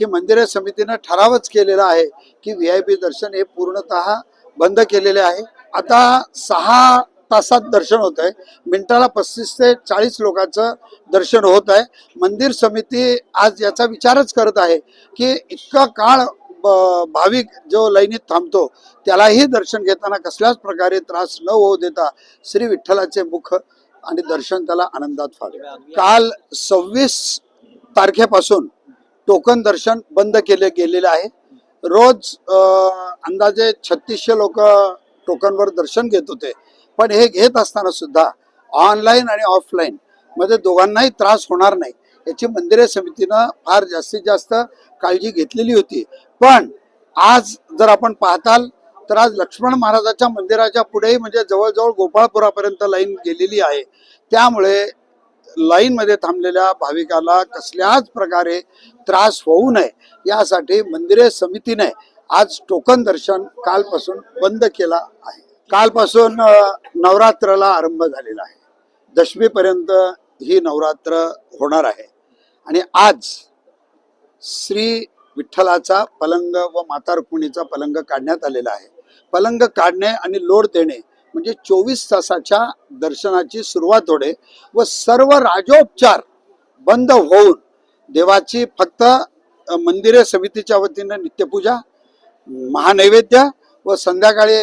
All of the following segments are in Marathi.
की मंदिर समितीनं ठरावच केलेला आहे की व्ही आय पी दर्शन हे पूर्णतः बंद केलेले आहे. आता सहा तासात दर्शन होत आहे. मिनिटाला पस्तीस ते चाळीस लोकांचं दर्शन होत आहे. मंदिर समिती आज याचा विचारच करत आहे की इतका काळ ब- भाविक जो लाईनीत थांबतो त्यालाही दर्शन घेताना कसल्याच प्रकारे त्रास न होऊ देता श्री विठ्ठलाचे मुख आणि दर्शन त्याला आनंदात फार काल सव्वीस तारखेपासून टोकन दर्शन बंद केले गेलेले आहे. रोज अंदाजे छत्तीसशे लोक टोकनवर दर्शन घेत होते. पण हे घेत असताना सुद्धा ऑनलाईन आणि ऑफलाईन मध्ये दोघांनाही त्रास होणार नाही. याची मंदिरे समितीनं फार जास्तीत जास्त काळजी घेतलेली होती. पण आज जर आपण पाहताल तर आज लक्ष्मण महाराजाच्या मंदिराच्या पुढेही म्हणजे जवळजवळ गोपाळपुरापर्यंत लाईन गेलेली आहे. त्यामुळे लाईनमध्ये थांबलेल्या भाविकाला कसल्याच प्रकारे त्रास होऊ नये यासाठी मंदिरे समितीने आज टोकन दर्शन कालपासून बंद केला आहे. कालपासून नवरात्राला आरंभ झालेला आहे. दशमीपर्यंत ही नवरात्र होणार आहे. आणि आज श्री विठ्ठलाचा पलंग व माता रुक्मिणीचा पलंग काढण्यात आलेला आहे. पलंग काढणे आणि लोड देणे म्हणजे चोवीस तासाच्या दर्शनाची सुरुवात होणे व सर्व राजोपचार बंद होऊन देवाची फक्त मंदिरे समितीच्या वतीनं नित्यपूजा महानैवेद्य व संध्याकाळी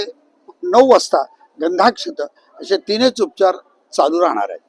नऊ वाजता गंधाक्षत असे तीनच उपचार चालू राहणार आहेत.